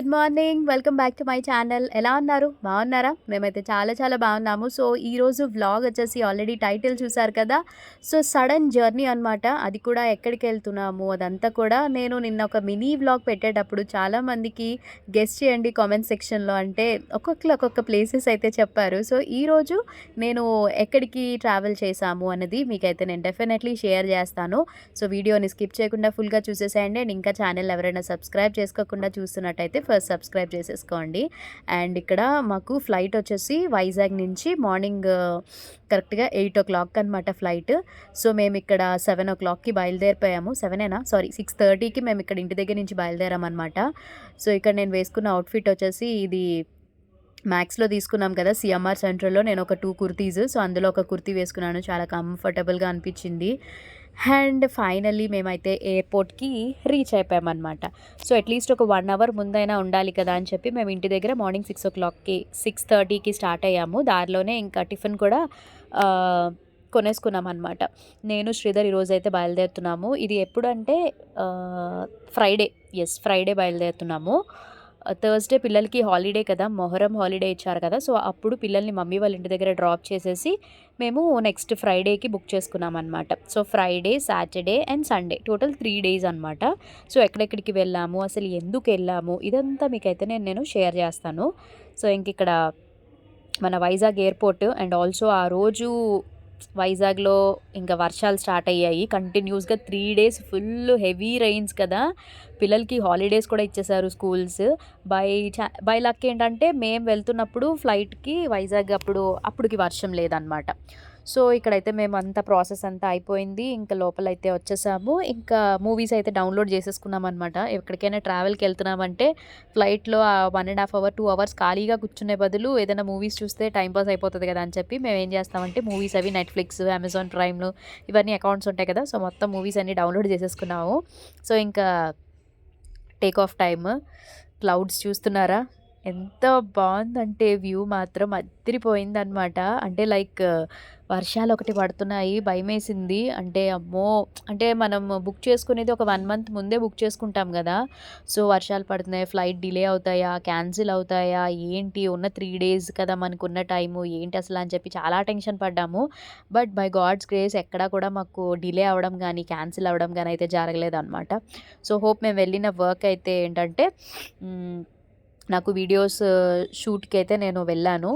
Good morning welcome back to my channel ఎలా ఉన్నారు? బాగున్నారా? మేమైతే చాలా చాలా బాగున్నాము. సో ఈరోజు వ్లాగ్ వచ్చేసి ఆల్రెడీ టైటిల్ చూసారు కదా? సో సడన్ జర్నీ అనమాట అది కూడా ఎక్కడికి వెళ్తున్నాము? అదంతా కూడా నేను నిన్న ఒక మినీ వ్లాగ్ పెట్టేటప్పుడు చాలామందికి గెస్ట్ చేయండి కామెంట్ సెక్షన్లో అంటే ఒక్కొక్కరు ఒక్కొక్క ప్లేసెస్ అయితే చెప్పారు. సో ఈరోజు నేను ఎక్కడికి ట్రావెల్ చేశాము అన్నది మీకైతే నేను డెఫినెట్లీ షేర్ చేస్తాను. సో వీడియోని స్కిప్ చేయకుండా ఫుల్గా చూసేసేయండి. అండ్ ఇంకా ఛానల్ ఎవరైనా సబ్స్క్రైబ్ చేసుకోకుండా చూస్తున్నట్టయితే ఫస్ట్ సబ్స్క్రైబ్ చేసేసుకోండి. అండ్ ఇక్కడ మాకు ఫ్లైట్ వచ్చేసి వైజాగ్ నుంచి మార్నింగ్ కరెక్ట్గా ఎయిట్ ఓ క్లాక్ అనమాట ఫ్లైట్. సో మేము ఇక్కడ సెవెన్ ఓ క్లాక్కి బయలుదేరిపోయాము. సెవెనేనా సారీ సిక్స్ థర్టీకి మేము ఇక్కడ ఇంటి దగ్గర నుంచి బయలుదేరామన్నమాట. సో ఇక్కడ నేను వేసుకున్న అవుట్ఫిట్ వచ్చేసి ఇది మ్యాక్స్లో తీసుకున్నాం కదా సిఎంఆర్ సెంటర్లో నేను ఒక టూ కుర్తీస్ సో అందులో ఒక కుర్తీ వేసుకున్నాను. చాలా కంఫర్టబుల్గా అనిపించింది. అండ్ ఫైనల్లీ మేమైతే ఎయిర్పోర్ట్కి రీచ్ అయిపోయామన్నమాట. సో అట్లీస్ట్ ఒక వన్ అవర్ ముందైనా ఉండాలి కదా అని చెప్పి మేము ఇంటి దగ్గర మార్నింగ్ సిక్స్ ఓ క్లాక్కి సిక్స్ థర్టీకి స్టార్ట్ అయ్యాము. దారిలోనే ఇంకా టిఫిన్ కూడా కొనేసుకున్నాం అనమాట నేను శ్రీధర్ ఈరోజు అయితే బయలుదేరుతున్నాము. ఇది ఎప్పుడంటే ఫ్రైడే ఎస్ ఫ్రైడే బయలుదేరుతున్నాము. థర్స్డే పిల్లలకి హాలిడే కదా మొహరం హాలిడే ఇచ్చారు కదా సో అప్పుడు పిల్లల్ని మమ్మీ వాళ్ళ ఇంటి దగ్గర డ్రాప్ చేసేసి మేము నెక్స్ట్ ఫ్రైడేకి బుక్ చేసుకున్నాం అనమాట so Friday Saturday and Sunday total three days అనమాట సో ఎక్కడెక్కడికి వెళ్ళాము అసలు ఎందుకు వెళ్ళాము ఇదంతా మీకైతే నేను నేను షేర్ చేస్తాను. సో ఇంక ఇక్కడ మన వైజాగ్ ఎయిర్పోర్ట్ అండ్ ఆల్సో ఆ రోజు వైజాగ్లో ఇంకా వర్షాలు స్టార్ట్ అయ్యాయి. కంటిన్యూస్గా three days full heavy rains కదా. పిల్లలకి హాలిడేస్ కూడా ఇచ్చేసారు స్కూల్స్. బై చా బై లక్ ఏంటంటే మేము వెళ్తున్నప్పుడు ఫ్లైట్కి వైజాగ్ అప్పుడు అప్పటికి వర్షం లేదనమాట సో ఇక్కడైతే మేము అంతా ప్రాసెస్ అంతా అయిపోయింది. ఇంకా లోపలైతే వచ్చేసాము. ఇంకా మూవీస్ అయితే డౌన్లోడ్ చేసేసుకున్నాం అనమాట ఎక్కడికైనా ట్రావెల్కి వెళ్తున్నామంటే ఫ్లైట్లో ఆ one and half hour two hours ఖాళీగా కూర్చునే బదులు ఏదైనా మూవీస్ చూస్తే టైం పాస్ అయిపోతుంది కదా అని చెప్పి మేము ఏం చేస్తామంటే మూవీస్ అవి నెట్ఫ్లిక్స్ అమెజాన్ ప్రైమ్లు ఇవన్నీ అకౌంట్స్ ఉంటాయి కదా సో మొత్తం మూవీస్ అన్ని డౌన్లోడ్ చేసేసుకున్నాము. సో ఇంకా టేక్ ఆఫ్ టైమ్. క్లౌడ్స్ చూస్తున్నారా? ఎంత బాగుందంటే వ్యూ మాత్రం అదిరిపోయిందనమాట అంటే లైక్ వర్షాలు ఒకటి పడుతున్నాయి భయమేసింది. అంటే అమ్మో అంటే మనం బుక్ చేసుకునేది ఒక వన్ మంత్ ముందే బుక్ చేసుకుంటాం కదా. సో వర్షాలు పడుతున్నాయి ఫ్లైట్ డిలే అవుతాయా క్యాన్సిల్ అవుతాయా ఏంటి ఉన్న త్రీ డేస్ కదా మనకు ఉన్న టైము ఏంటి అసలు అని చెప్పి చాలా టెన్షన్ పడ్డాము. బట్ బై గాడ్స్ గ్రేస్ ఎక్కడా కూడా మాకు డిలే అవ్వడం కానీ క్యాన్సిల్ అవ్వడం కానీ అయితే జరగలేదు అనమాట సో హోప్ మేము వెళ్ళిన వర్క్ అయితే ఏంటంటే నాకు వీడియోస్ షూట్కి అయితే నేను వెళ్ళాను.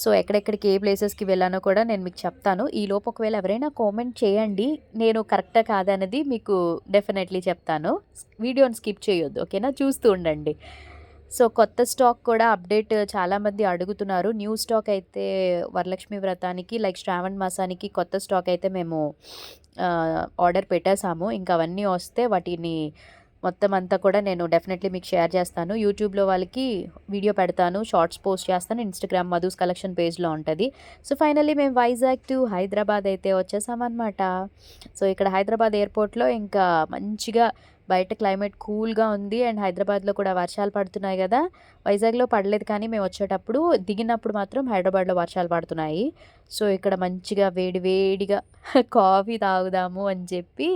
సో ఎక్కడెక్కడికి ఏ ప్లేసెస్కి వెళ్ళానో కూడా నేను మీకు చెప్తాను. ఈ లోపు ఒకవేళ ఎవరైనా కామెంట్ చేయండి. నేను కరెక్టా కాదనేది మీకు డెఫినెట్లీ చెప్తాను. వీడియోని స్కిప్ చేయొద్దు ఓకేనా? చూస్తూ ఉండండి. సో కొత్త స్టాక్ కూడా అప్డేట్ చాలామంది అడుగుతున్నారు. న్యూ స్టాక్ అయితే వరలక్ష్మి వ్రతానికి లైక్ శ్రావణ మాసానికి కొత్త స్టాక్ అయితే మేము ఆర్డర్ పెట్టేశాము. ఇంకా అవన్నీ వస్తే వాటిని మొత్తం అంతా కూడా నేను డెఫినెట్లీ మీకు షేర్ చేస్తాను. యూట్యూబ్లో వాళ్ళకి వీడియో పెడతాను షార్ట్స్ పోస్ట్ చేస్తాను ఇన్స్టాగ్రామ్ మధుస్ కలెక్షన్ పేజ్లో ఉంటుంది. సో ఫైనల్లీ మేము వైజాగ్ టు హైదరాబాద్ అయితే వచ్చేసామన్నమాట. సో ఇక్కడ హైదరాబాద్ ఎయిర్పోర్ట్లో ఇంకా మంచిగా బయట క్లైమేట్ కూల్గా ఉంది అండ్ హైదరాబాద్లో కూడా వర్షాలు పడుతున్నాయి కదా వైజాగ్లో పడలేదు కానీ మేము వచ్చేటప్పుడు దిగినప్పుడు మాత్రం హైదరాబాద్లో వర్షాలు పడుతున్నాయి. సో ఇక్కడ మంచిగా వేడి వేడిగా కాఫీ తాగుదాము అని చెప్పి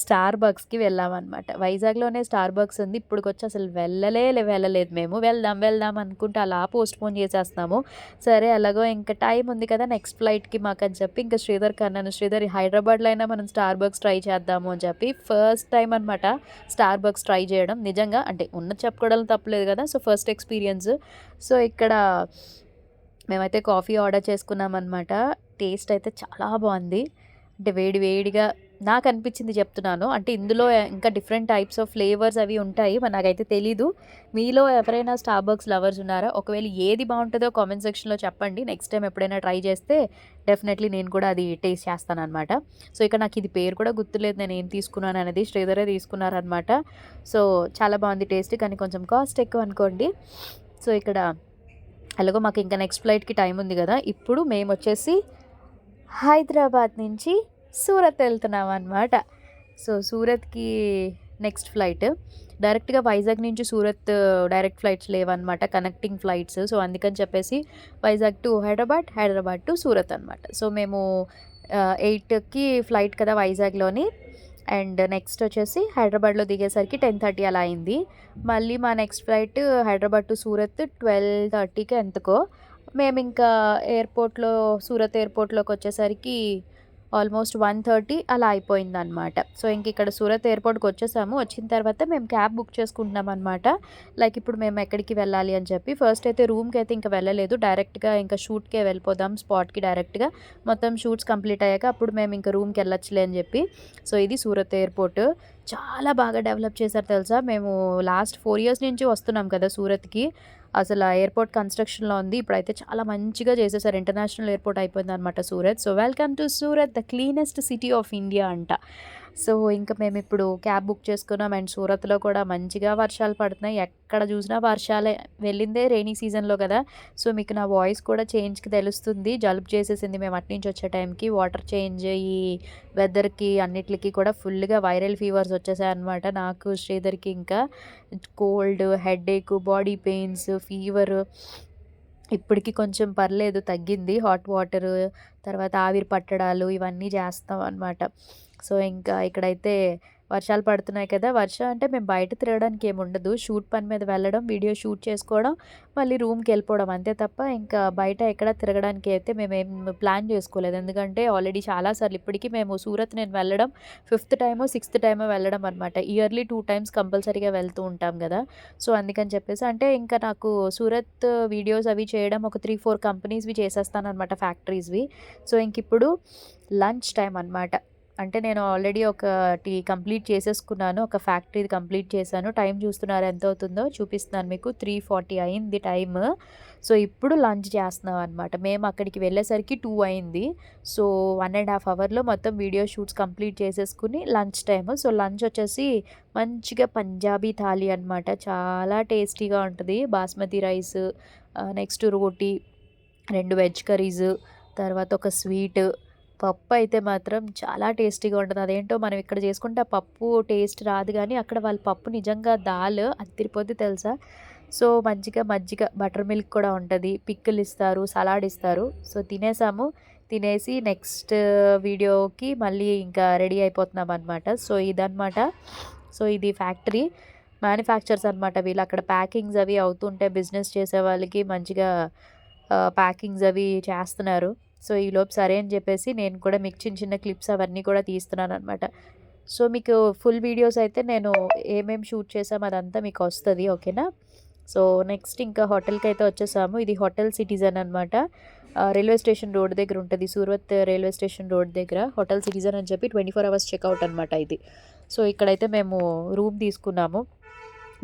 స్టార్ బక్స్కి వెళ్ళామన్నమాట. వైజాగ్లోనే స్టార్ బక్స్ ఉంది ఇప్పటికొచ్చి అసలు వెళ్ళలే వెళ్ళలేదు. మేము వెళ్దాం వెళ్దాం అనుకుంటే అలా పోస్ట్పోన్ చేసేస్తున్నాము. సరే అలాగో ఇంకా టైం ఉంది కదా నెక్స్ట్ ఫ్లైట్కి మాకు అని చెప్పి ఇంకా శ్రీధర్ కన్నాను శ్రీధర్ హైదరాబాద్లో అయినా మనం స్టార్ బక్స్ ట్రై చేద్దాము అని చెప్పి ఫస్ట్ టైం అనమాట స్టార్ బక్స్ ట్రై చేయడం. నిజంగా అంటే ఉన్నది చెప్పుకోవడం తప్పలేదు కదా. సో ఫస్ట్ ఎక్స్పీరియన్స్ సో ఇక్కడ మేమైతే కాఫీ ఆర్డర్ చేసుకున్నాం అనమాట టేస్ట్ అయితే చాలా బాగుంది. అంటే వేడి వేడిగా నాకు అనిపించింది చెప్తున్నాను. అంటే ఇందులో ఇంకా డిఫరెంట్ టైప్స్ ఆఫ్ ఫ్లేవర్స్ అవి ఉంటాయి. మరి నాకైతే తెలీదు. మీలో ఎవరైనా స్టార్ బక్స్ లవర్స్ ఉన్నారా? ఒకవేళ ఏది బాగుంటుందో కామెంట్ సెక్షన్లో చెప్పండి. నెక్స్ట్ టైం ఎప్పుడైనా ట్రై చేస్తే డెఫినెట్లీ నేను కూడా అది టేస్ట్ చేస్తాను అనమాట సో ఇక్కడ నాకు ఇది పేరు కూడా గుర్తులేదు. నేను ఏం తీసుకున్నాను అనేది శ్రీధరే తీసుకున్నారనమాట సో చాలా బాగుంది టేస్ట్. కానీ కొంచెం కాస్ట్ ఎక్కువ అనుకోండి. సో ఇక్కడ అలాగో మాకు ఇంకా నెక్స్ట్ ఫ్లైట్కి టైం ఉంది కదా. ఇప్పుడు మేము వచ్చేసి హైదరాబాద్ నుంచి సూరత్ వెళ్తున్నాం అనమాట సో సూరత్కి నెక్స్ట్ ఫ్లైట్ డైరెక్ట్గా వైజాగ్ నుంచి సూరత్ డైరెక్ట్ ఫ్లైట్స్ లేవన్నమాట కనెక్టింగ్ ఫ్లైట్స్ సో అందుకని చెప్పేసి వైజాగ్ టు హైదరాబాద్ హైదరాబాద్ టు సూరత్ అనమాట సో మేము ఎయిట్కి ఫ్లైట్ కదా వైజాగ్లోని. అండ్ నెక్స్ట్ వచ్చేసి హైదరాబాద్లో దిగేసరికి టెన్ థర్టీ అలా అయింది. మళ్ళీ మా next flight Hyderabad to Surat twelve థర్టీకి ఎంతకో మేము ఇంకా ఎయిర్పోర్ట్లో సూరత్ ఎయిర్పోర్ట్లోకి వచ్చేసరికి ఆల్మోస్ట్ వన్ థర్టీ అలా అయిపోయింది అనమాట సో ఇంక ఇక్కడ సూరత్ ఎయిర్పోర్ట్కి వచ్చేసాము. వచ్చిన తర్వాత మేము క్యాబ్ బుక్ చేసుకుంటున్నాం అనమాట లైక్ ఇప్పుడు మేము ఎక్కడికి వెళ్ళాలి అని చెప్పి ఫస్ట్ అయితే రూమ్కి అయితే ఇంకా వెళ్ళలేదు. డైరెక్ట్గా ఇంకా షూట్కే వెళ్ళిపోదాం స్పాట్కి డైరెక్ట్గా. మొత్తం షూట్స్ కంప్లీట్ అయ్యాక అప్పుడు మేము ఇంకా రూమ్కి వెళ్ళొచ్చులే అని చెప్పి. సో ఇది సూరత్ ఎయిర్పోర్ట్. చాలా బాగా డెవలప్ చేశారు తెలుసా? మేము లాస్ట్ ఫోర్ ఇయర్స్ నుంచి వస్తున్నాం కదా సూరత్కి. అసలు ఆ ఎయిర్పోర్ట్ కన్స్ట్రక్షన్లో ఉంది. ఇప్పుడైతే చాలా మంచిగా చేసేసారు. ఇంటర్నేషనల్ ఎయిర్పోర్ట్ అయిపోయింది అనమాట Surat. So welcome to Surat the cleanest city of India అంట. సో ఇంకా మేము ఇప్పుడు క్యాబ్ బుక్ చేసుకున్నాం అండ్ సూరత్లో కూడా మంచిగా వర్షాలు పడుతున్నాయి. ఎక్కడ చూసినా వర్షాలే. వెళ్ళిందే రైనీ సీజన్లో కదా. సో మీకు నా వాయిస్ కూడా చేంజ్కి తెలుస్తుంది. జలుబు చేసేసింది మేము అటు నుంచి వచ్చే టైంకి. వాటర్ చేంజ్ ఈ వెదర్కి అన్నిటికి కూడా ఫుల్గా వైరల్ ఫీవర్స్ వచ్చేసాయి అనమాట నాకు శ్రీధర్కి ఇంకా cold headache body pains fever ఇప్పటికి కొంచెం పర్లేదు తగ్గింది. హాట్ వాటర్ తర్వాత ఆవిరి పట్టడాలు ఇవన్నీ చేస్తాం అనమాట సో ఇంకా ఇక్కడైతే వర్షాలు పడుతున్నాయి కదా వర్షం అంటే మేము బయట తిరగడానికి ఏమి ఉండదు. షూట్ పని మీద వెళ్ళడం వీడియో షూట్ చేసుకోవడం మళ్ళీ రూమ్కి వెళ్ళిపోవడం అంతే తప్ప ఇంకా బయట ఎక్కడ తిరగడానికి అయితే మేము ఏం ప్లాన్ చేసుకోలేదు. ఎందుకంటే ఆల్రెడీ చాలాసార్లు ఇప్పటికీ మేము సూరత్ నేను వెళ్ళడం ఫిఫ్త్ టైమో సిక్స్త్ టైమో వెళ్ళడం అనమాట ఇయర్లీ టూ టైమ్స్ కంపల్సరీగా వెళ్తూ ఉంటాం కదా. సో అందుకని చెప్పేసి అంటే ఇంకా నాకు సూరత్ వీడియోస్ అవి చేయడం ఒక త్రీ ఫోర్ కంపెనీస్వి చేసేస్తాను అనమాట ఫ్యాక్టరీస్వి. సో ఇంక ఇప్పుడు లంచ్ టైం అనమాట అంటే నేను ఆల్రెడీ ఒకటి కంప్లీట్ చేసేసుకున్నాను ఒక ఫ్యాక్టరీ కంప్లీట్ చేశాను. టైం చూస్తున్నారు ఎంత అవుతుందో చూపిస్తున్నాను మీకు. త్రీ ఫార్టీ అయింది టైమ్. సో ఇప్పుడు లంచ్ చేస్తున్నాం అనమాట మేము అక్కడికి వెళ్ళేసరికి టూ అయింది. సో వన్ అండ్ హాఫ్ అవర్లో మొత్తం వీడియో షూట్స్ కంప్లీట్ చేసేసుకుని లంచ్ టైమ్. సో లంచ్ వచ్చేసి మంచిగా పంజాబీ థాలీ అనమాట చాలా టేస్టీగా ఉంటుంది. బాస్మతి రైస్ నెక్స్ట్ రోటీ రెండు వెజ్ కర్రీస్ తర్వాత ఒక స్వీట్ పప్పు అయితే మాత్రం చాలా టేస్టీగా ఉంటుంది. అదేంటో మనం ఇక్కడ చేసుకుంటే ఆ పప్పు టేస్ట్ రాదు కానీ అక్కడ వాళ్ళ పప్పు నిజంగా దాల్ అదిరిపోద్ది తెలుసా? సో మంచిగా మజ్జిగ బటర్ మిల్క్ కూడా ఉంటుంది. పిక్కులు ఇస్తారు సలాడ్ ఇస్తారు. సో తినేసాము. తినేసి నెక్స్ట్ వీడియోకి మళ్ళీ ఇంకా రెడీ అయిపోతున్నాం అనమాట సో ఇదనమాట సో ఇది ఫ్యాక్టరీ. మ్యానుఫ్యాక్చర్స్ అనమాట వీళ్ళు. అక్కడ ప్యాకింగ్స్ అవి అవుతుంటే బిజినెస్ చేసే వాళ్ళకి మంచిగా ప్యాకింగ్స్ అవి చేస్తున్నారు. సో ఈలోపు సరే అని చెప్పేసి నేను కూడా మీకు చిన్న చిన్న క్లిప్స్ అవన్నీ కూడా తీస్తున్నాను అనమాట సో మీకు ఫుల్ వీడియోస్ అయితే నేను ఏమేమి షూట్ చేసాం అదంతా మీకు వస్తుంది ఓకేనా? సో నెక్స్ట్ ఇంకా హోటల్కి అయితే వచ్చేసాము. ఇది హోటల్ సిటిజన్ అనమాట రైల్వే స్టేషన్ రోడ్ దగ్గర ఉంటుంది. సూరత్ రైల్వే స్టేషన్ రోడ్ దగ్గర హోటల్ సిటిజన్ అని చెప్పి ట్వంటీ ఫోర్ అవర్స్ చెక్అవుట్ అనమాట ఇది. సో ఇక్కడైతే మేము రూమ్ తీసుకున్నాము.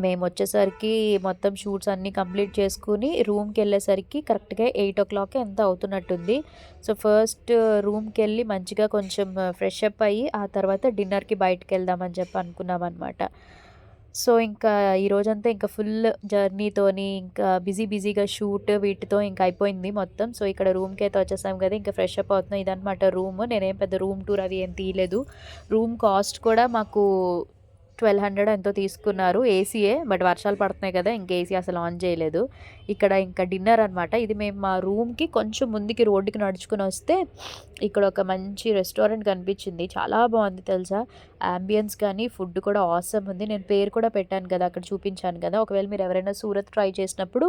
మేము వచ్చేసరికి మొత్తం షూట్స్ అన్నీ కంప్లీట్ చేసుకుని రూమ్కి వెళ్ళేసరికి కరెక్ట్గా ఎయిట్ ఓ క్లాక్ ఎంత అవుతున్నట్టుంది. సో ఫస్ట్ రూమ్కి వెళ్ళి మంచిగా కొంచెం ఫ్రెష్ అప్ అయ్యి ఆ తర్వాత డిన్నర్కి బయటకు వెళ్దామని చెప్పి అనుకున్నాం అనమాట సో ఇంకా ఈ రోజంతా ఇంకా ఫుల్ జర్నీతోని ఇంకా బిజీ బిజీగా షూట్ వీటితో ఇంకా అయిపోయింది మొత్తం. సో ఇక్కడ రూమ్కి అయితే వచ్చేసాం కదా ఇంకా ఫ్రెష్ అప్ అవుతున్నాం. ఇదనమాట రూమ్. నేనేం పెద్ద రూమ్ టూర్ అవి ఏం తీయలేదు. రూమ్ కాస్ట్ కూడా మాకు ట్వెల్వ్ హండ్రెడ్ ఎంతో తీసుకున్నారు ఏసీయే బట్ వర్షాలు పడుతున్నాయి కదా ఇంకా ఏసీ అసలు ఆన్ చేయలేదు. ఇక్కడ ఇంకా డిన్నర్ అనమాట ఇది మేము మా రూమ్కి కొంచెం ముందుకి రోడ్డుకి నడుచుకుని వస్తే ఇక్కడ ఒక మంచి రెస్టారెంట్ కనిపించింది. చాలా బాగుంది తెలుసా? అంబియన్స్ కానీ ఫుడ్ కూడా ఆసమ్ ఉంది. నేను పేరు కూడా పెట్టాను కదా అక్కడ చూపించాను కదా. ఒకవేళ మీరు ఎవరైనా సూరత్ ట్రై చేసినప్పుడు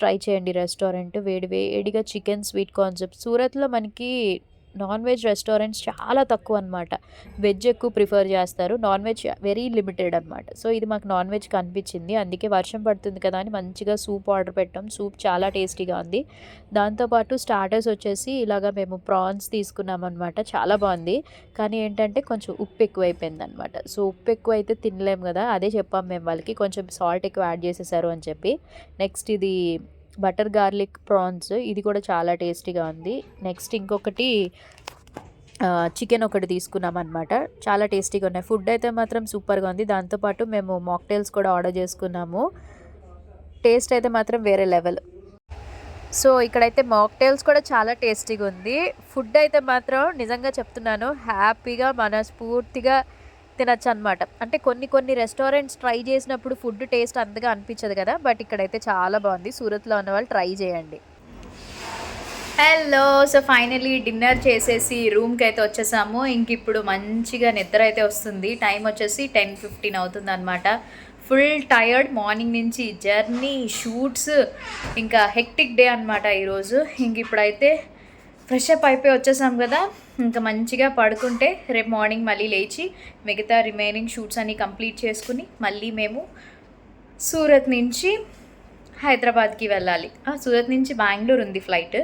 ట్రై చేయండి రెస్టారెంట్. వేడి వేడిగా చికెన్ స్వీట్ కాన్సెప్ట్. సూరత్లో మనకి నాన్ వెజ్ రెస్టారెంట్స్ చాలా తక్కువ అనమాట వెజ్ ఎక్కువ ప్రిఫర్ చేస్తారు. నాన్ వెజ్ వెరీ లిమిటెడ్ అనమాట సో ఇది మాకు నాన్ వెజ్ కనిపించింది. అందుకే వర్షం పడుతుంది కదా అని మంచిగా సూప్ ఆర్డర్ పెట్టాం. సూప్ చాలా టేస్టీగా ఉంది. దాంతోపాటు స్టార్టర్స్ వచ్చేసి ఇలాగ మేము ప్రాన్స్ తీసుకున్నాం అనమాట చాలా బాగుంది. కానీ ఏంటంటే కొంచెం ఉప్పు ఎక్కువైపోయింది అనమాట సో ఉప్పు ఎక్కువ అయితే తినలేము కదా. అదే చెప్పాం మేము వాళ్ళకి. కొంచెం సాల్ట్ ఎక్కువ యాడ్ చేసేసారు అని చెప్పి. నెక్స్ట్ ఇది బటర్ గార్లిక్ ప్రాన్స్ ఇది కూడా చాలా టేస్టీగా ఉంది. నెక్స్ట్ ఇంకొకటి చికెన్ ఒకటి తీసుకున్నాం అనమాట చాలా టేస్టీగా ఉన్నాయి. ఫుడ్ అయితే మాత్రం సూపర్గా ఉంది. దాంతోపాటు మేము మాక్టైల్స్ కూడా ఆర్డర్ చేసుకున్నాము. టేస్ట్ అయితే మాత్రం వేరే లెవెల్. సో ఇక్కడైతే మాక్టైల్స్ కూడా చాలా టేస్టీగా ఉంది. ఫుడ్ అయితే మాత్రం నిజంగా చెప్తున్నాను హ్యాపీగా మనస్ఫూర్తిగా తినచ్చు అనమాట అంటే కొన్ని కొన్ని రెస్టారెంట్స్ ట్రై చేసినప్పుడు ఫుడ్ టేస్ట్ అంతగా అనిపించదు కదా బట్ ఇక్కడైతే చాలా బాగుంది. సూరత్లో ఉన్న వాళ్ళు ట్రై చేయండి. హలో సో ఫైనలీ డిన్నర్ చేసేసి రూమ్కి అయితే వచ్చేసాము. ఇంక ఇప్పుడు మంచిగా నిద్ర అయితే వస్తుంది. టైం వచ్చేసి టెన్ ఫిఫ్టీన్ అవుతుంది అనమాట ఫుల్ టయర్డ్ మార్నింగ్ నుంచి జర్నీ షూట్స్ ఇంకా హెక్టిక్ డే అనమాట ఈరోజు. ఇంక ఇప్పుడైతే ఫ్రెష్ అప్ అయిపోయి వచ్చేసాం కదా. ఇంకా మంచిగా పడుకుంటే రేపు మార్నింగ్ మళ్ళీ లేచి మిగతా రిమైనింగ్ షూట్స్ అన్నీ కంప్లీట్ చేసుకుని మళ్ళీ మేము సూరత్ నుంచి హైదరాబాద్కి వెళ్ళాలి. సూరత్ నుంచి బెంగళూరు ఉంది ఫ్లైట్.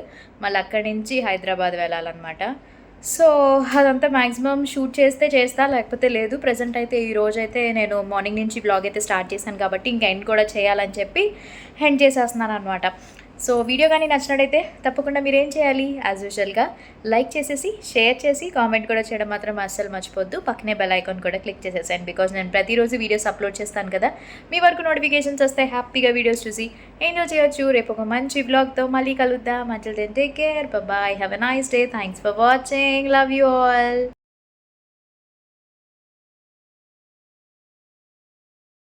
మళ్ళీ అక్కడి నుంచి హైదరాబాద్ వెళ్ళాలన్నమాట. సో అదంతా మ్యాక్సిమం షూట్ చేస్తే చేస్తా లేకపోతే లేదు. ప్రజెంట్ అయితే ఈ రోజు అయితే నేను మార్నింగ్ నుంచి బ్లాగ్ అయితే స్టార్ట్ చేశాను కాబట్టి ఇంకా ఎండ్ కూడా చేయాలని చెప్పి ఎండ్ చేసేస్తున్నాను అనమాట సో వీడియో కానీ నచ్చినట్టయితే తప్పకుండా మీరు ఏం చేయాలి యాజ్ యూజువల్గా లైక్ చేసేసి షేర్ చేసి కామెంట్ కూడా చేయడం మాత్రం అస్సలు మర్చిపోద్దు పక్కనే బెల్ ఐకాన్ కూడా క్లిక్ చేసేసాను బికాజ్ నేను ప్రతిరోజు వీడియోస్ అప్లోడ్ చేస్తాను కదా. మీ వరకు నోటిఫికేషన్స్ వస్తాయి హ్యాపీగా వీడియోస్ చూసి ఎంజాయ్ చేయొచ్చు. రేపు ఒక మంచి బ్లాగ్తో మళ్ళీ కలుద్దాం. మంచి then take care bye have a nice day thanks for watching love you all